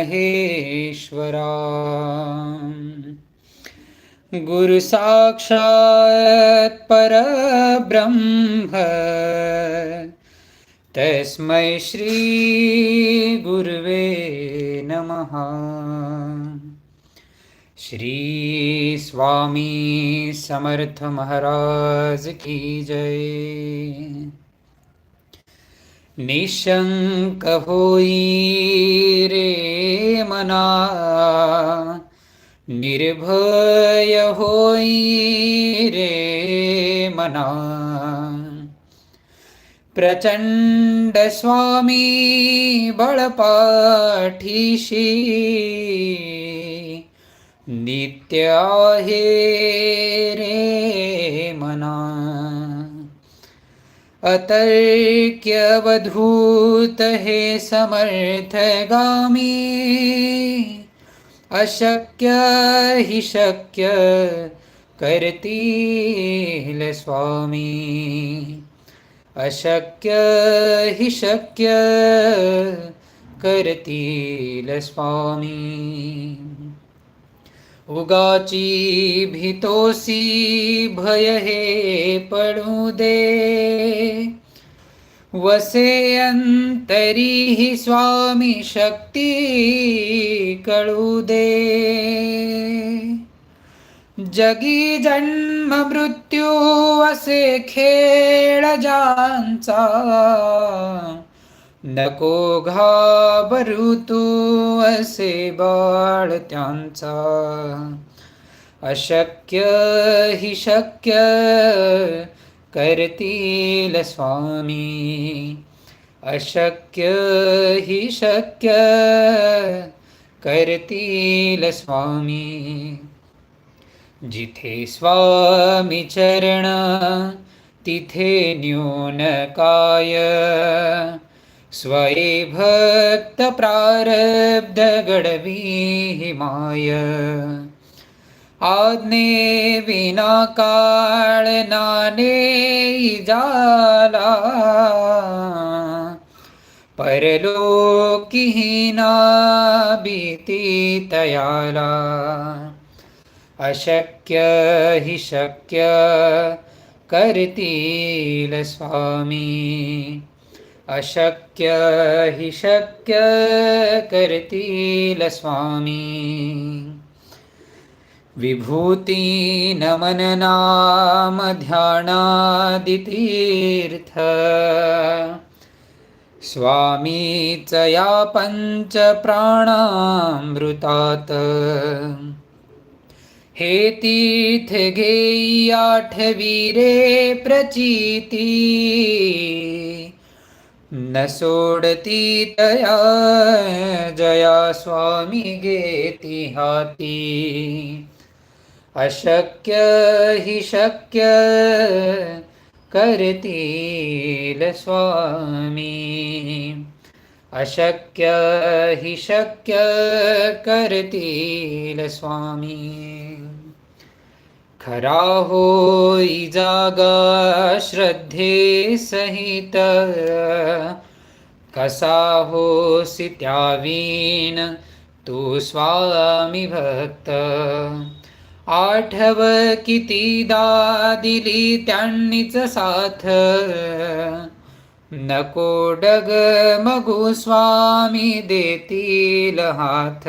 महेश्वरा। गुरु साक्षात् परब्रह्म। तस्मै श्री गुरुवे नमः। श्री स्वामी समर्थ महाराज की जय। निशंक होई रे मना। निर्भय होई रे मना। प्रचंड स्वामी बळपाठीशी। नित्य आहे रे अतर्क्यवधूत हे समर्थगामी। अशक्य हि शक्य करतील स्वामी। अशक्य हि शक्य करतील स्वामी उगाची भीतोसी भय हे पडू दे। वसे अंतरी स्वामी शक्ती कळू दे। जगी जन्म मृत्यू असे खेळ ज्यांचा नको घाबरू तू असे बाळ त्यांचा. अशक्य हि शक्य करतील स्वामी. अशक्य हि शक्य करतील स्वामी. जिथे स्वामी चरण तिथे न्यून काय? स्वये भक्त प्रारब्ध गडवी माय आज्ञे विना काळ नाने जाला परलोकिहीना ना तयाला। अशक्य हि शक्य करतील स्वामी। अशक्य हि शक्य करतील स्वामी. विभूती नमन नाम ध्यानादितीर्थ. स्वामीच या पंच प्राणामृतात. हे तीर्थ घेई प्रचिती. न सोडती तया जया स्वामी गेती हाती। अशक्य हि शक्य करतील स्वामी। अशक्य हि शक्य करतील स्वामी। खरा होई जागा श्रद्धे सहित। कसा होसी त्यावीन तू स्वामी भक्त। आठव कितीदा दिली त्यांनीच साथ। नको डग मगू स्वामी देतील हाथ।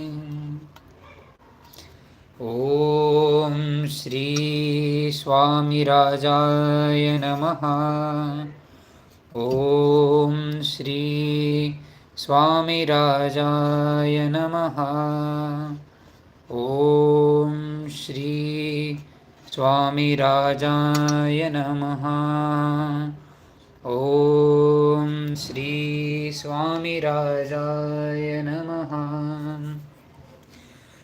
ॐ श्री स्वामिराजाय नमः। ॐ श्री स्वामिराजाय नमः। ॐ श्री स्वामिराजाय नमः। ॐ श्री स्वामिराजाय नमः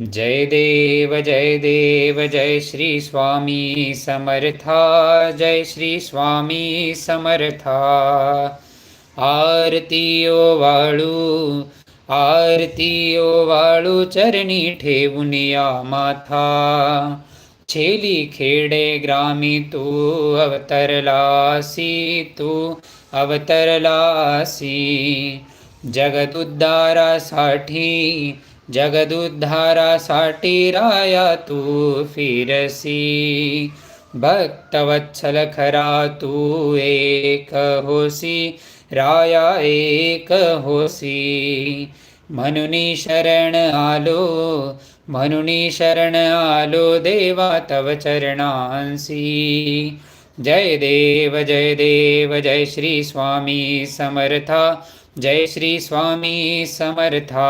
जय देव जय देव जय श्री स्वामी समर्था जय श्री स्वामी समर्था। आरती ओ वाळू आरती ओ वाळू चरणी ठेवून या माथा। छेली खेडे ग्रामी तू अवतरलासी तू अवतरलासी जगदुद्धारासाठी जगदुद्धारासाठी राया तू फिरसी भक्तवत्सल खरा तू एक होसी राया एक होसी। म्हणून शरण आलो म्हणून शरण आलो देवा तव चरणांसी। जय देव जय देव जय श्री स्वामी समर्था जय श्री स्वामी समर्था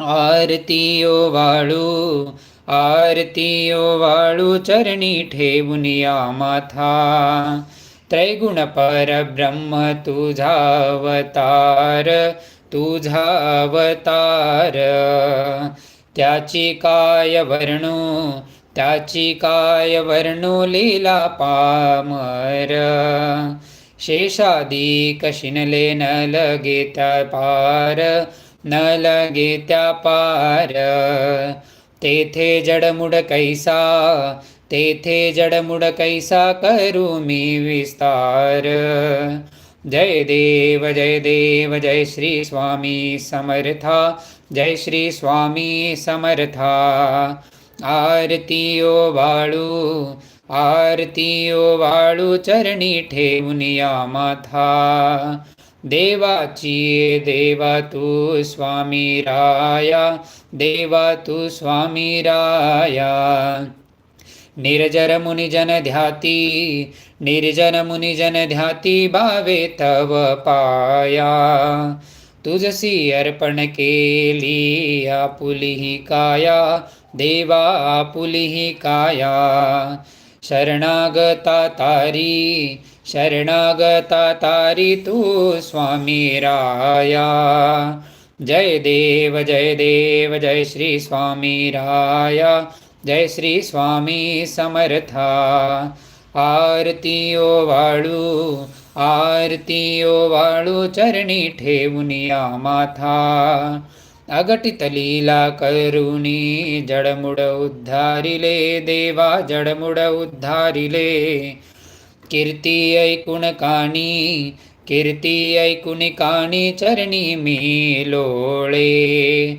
आरतीयो वाळू आरतीयो वाळू चरणी ठेवून माथा. त्रैगुण परब्रह्म ब्रह्म तुझावतार तुझा अवतार. त्याची काय वर्णू त्याची काय वर्णू लीला पामर. शेषादी कशिनले न लगे त्या पार न लगे त्या पार. तेथे जडमुड कैसा तेथे जडमुड कैसा करू मी विस्तार. जय देव जय देव जय श्री स्वामी समर्था जय श्री स्वामी समर्था. आरतीयो वाळू आरतीयो वाळू चरणी ठेवून या माथा. देवाची देवा तू स्वामी राया देवा तू स्वामी राया. निर्जर मुनिजन ध्याती निर्जन मुनिजन ध्याती भावे तव पाया. तुझसी अर्पण केली आपुली काया देवा आपुली काया. शरणागता तारी શરણાગતા તારી તું સ્વામી રાયા જય દેવ જય દેવ જય શ્રી સ્વામી રાયા જય શ્રી સ્વામી સમર્થા આરતીઓ વાળું આરતીઓ વાળું ચરણી ઠેવનિયા માથા અગટિત લીલા કરુણી જળમુડ ઉદ્ધારી લે દેવા જળમુડ ઉદ્ધારી લે कीर्ती ऐकून काणी कीर्ती ऐकून काणी चरणी मी लोळे.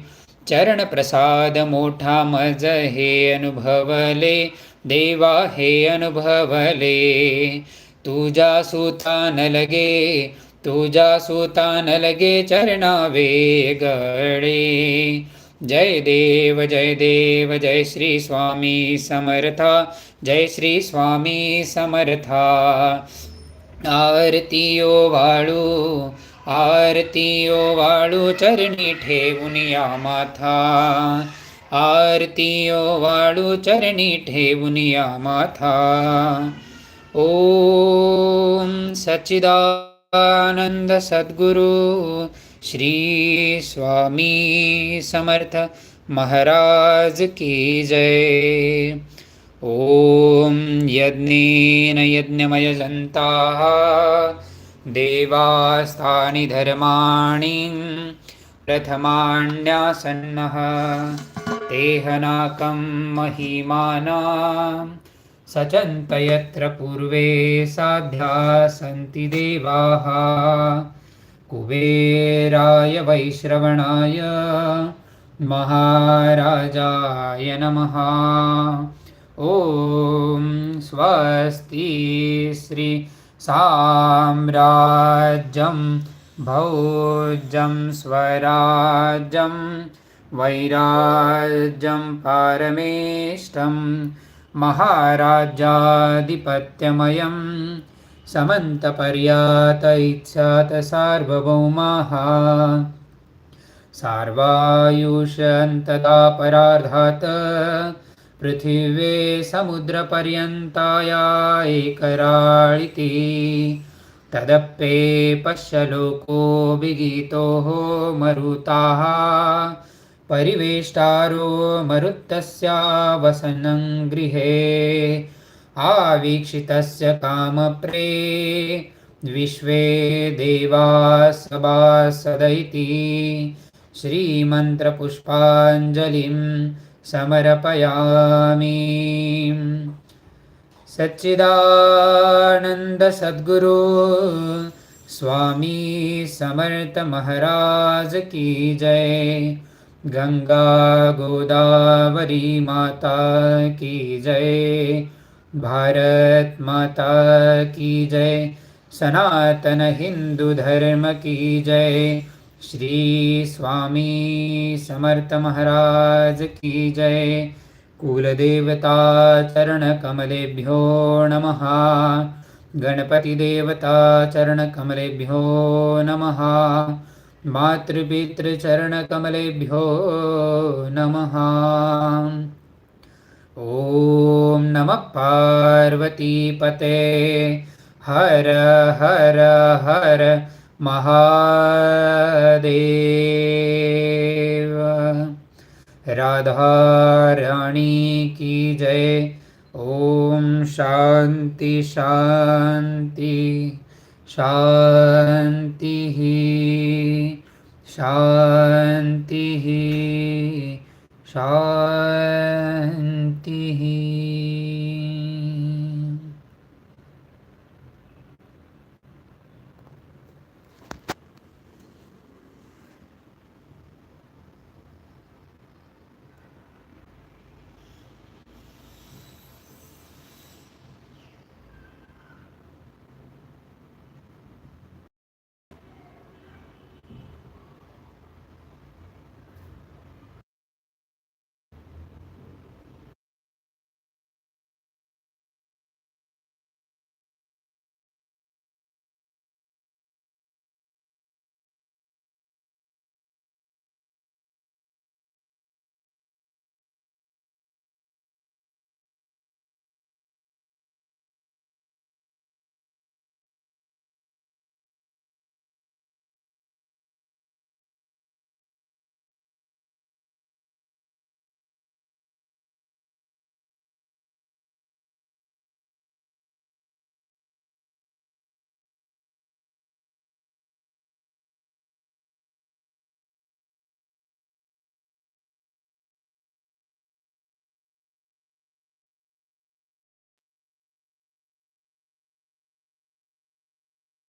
चरण प्रसाद मोठा मज हे अनुभवले देवा हे अनुभवले. तुझ्या सुतान लगे तुझ्या सुतान लगे चरणा वेगळे जय देव जय देव जय श्री स्वामी समर्था जय श्री स्वामी समर्था। आरती ओ वाळू आरती ओ वाळू चरणी या माथा। आरती ओ वाळू चरणी या माथा। ओम सच्चिदानंद सद्गुरु श्री स्वामी समर्थ महाराज की जय। ॐ यज्ञेन यज्ञमयजन्ताः देवास्थानि धर्माणि प्रथमाण्यासन्नः तेहनाकं महिमाना सचन्त यत्र पूर्वे साध्या सन्ति देवाः कुबेराय वैश्रवणाय महाराजाय नमः। ॐ स्वस्ति श्री साम्राज्यं भौज्यं स्वराज्यं वैराज्यं पारमेष्टं महाराज्याधिपत्यमयं समन्तपर्यात इत्स्यात् सार्वभौमाः। सार्वायुषन्तदापरार्धात् पृथिवे समुद्रपर्यन्ताया एकराळिति। तदप्ये पश्य लोको विगीतोः मरुताः। परिवेष्टारो मरुत्तस्य वसनं गृहे आवीक्षितस्य कामप्रे विश्वे देवा सभासदैति श्रीमन्त्रपुष्पाञ्जलिं समर्पयामि। सच्चिदानन्दसद्गुरु स्वामी समर्थ महाराज की जय। गंगा गोदावरी माता की जय भारत माता की जय सनातन हिंदू धर्म की जय। श्री स्वामी समर्थ महाराज की जय। कुलदेवता चरणकमलेभ्यो नमः। गणपतिदेवता चरणकमलेभ्यो नमः। मातृपितृचरणकमलेभ्यो नमः ॐ नमः पार्वतीपते हर हर हर महादेव। राधा रानी की जय। ओम शांति शांति। शांति शांति शांति।